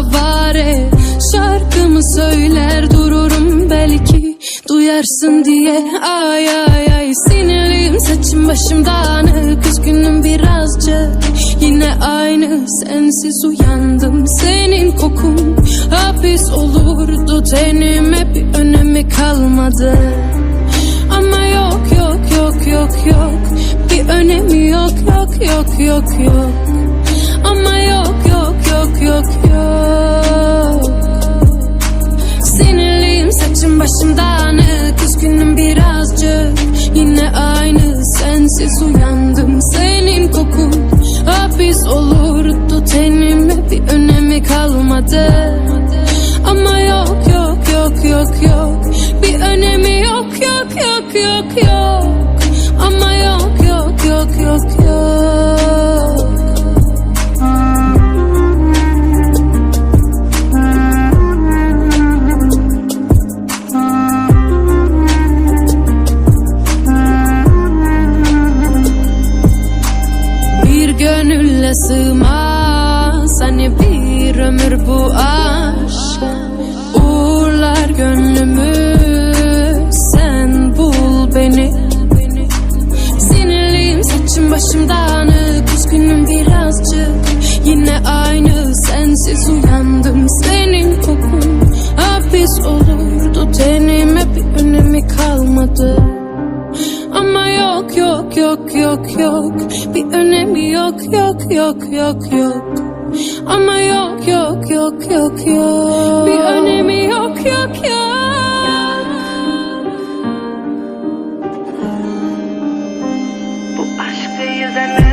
avare. Şarkımı söyler dururum belki. Duyarsın diye. Ay ay ay. Sinirliyim. Saçım başım dağınık. Üzgünüm birazcık. Yine aynı. Sensiz uyandım. Senin kokun hapis olurdu. Tenime bir önemi kalmadı. Ama yok yok yok yok yok. Bir önemi yok yok yok yok yok yok yok. Sinirliyim saçım başım dağınık Üzgünüm birazcık. Yine aynı sensiz uyandım. Senin kokun hapis olurdu Tenime bir önemi kalmadı. Ama yok yok yok yok yok. Bir önemi yok yok yok yok yok. Ama yok yok yok yok yok sığmaz. Hani bir ömür bu aşk. Uğurlar gönlümü. Sen bul beni. Sinirliyim saçım başım dağınık birazcık. Yine aynı sensiz uyandım yok yok yok Bir önemi yok yok yok yok yok. Ama yok yok yok yok yok. Bir önemi yok yok yok. Bu aşkı yüzden